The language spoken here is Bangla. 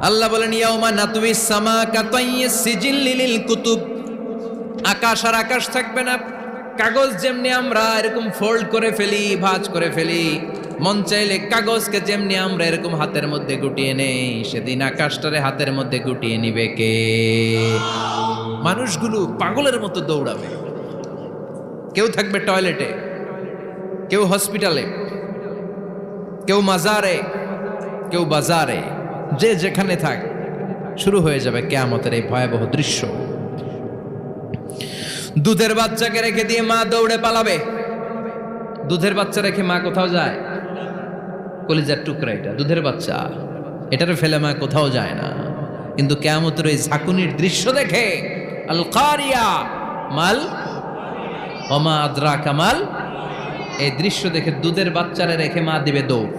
আল্লাহ বলেন, ইয়াউমা নাতুই সামা কাতাইয়ে সিজিল লিলিল কুতুব। আকাশ আর আকাশ থাকবে না, কাগজ যেমনি আমরা এরকম ফোল্ড করে ফেলি, ভাঁজ করে ফেলি, মন চাইলে কাগজকে যেমনি আমরা এরকম হাতের মধ্যে গুটিয়ে নেই, সেদিন আকাশটারে হাতের মধ্যে গুটিয়ে নিবে কে? মানুষগুলো পাগলের মতো দৌড়াবে। কেউ থাকবে টয়লেটে, কেউ হসপিটালে, কেউ মাজারে, কেউ বাজারে। যে যেখানে থাক, শুরু হয়ে যাবে কেয়ামতের এই ভয়াবহ দৃশ্য। দুধের বাচ্চাকে রেখে দিয়ে মা দৌড়ে পালাবে। দুধের বাচ্চা রেখে মা কোথাও যায়? কলিজার টুকরা এটা, দুধের বাচ্চা। এটারে ফেলে মা কোথাও যায় না। কিন্তু কেয়ামতের এই ঝাঁকুনির দৃশ্য দেখে মাল অমা আদ্রা কামাল এই দৃশ্য দেখে দুধের বাচ্চারা রেখে মা দিবে দৌড়।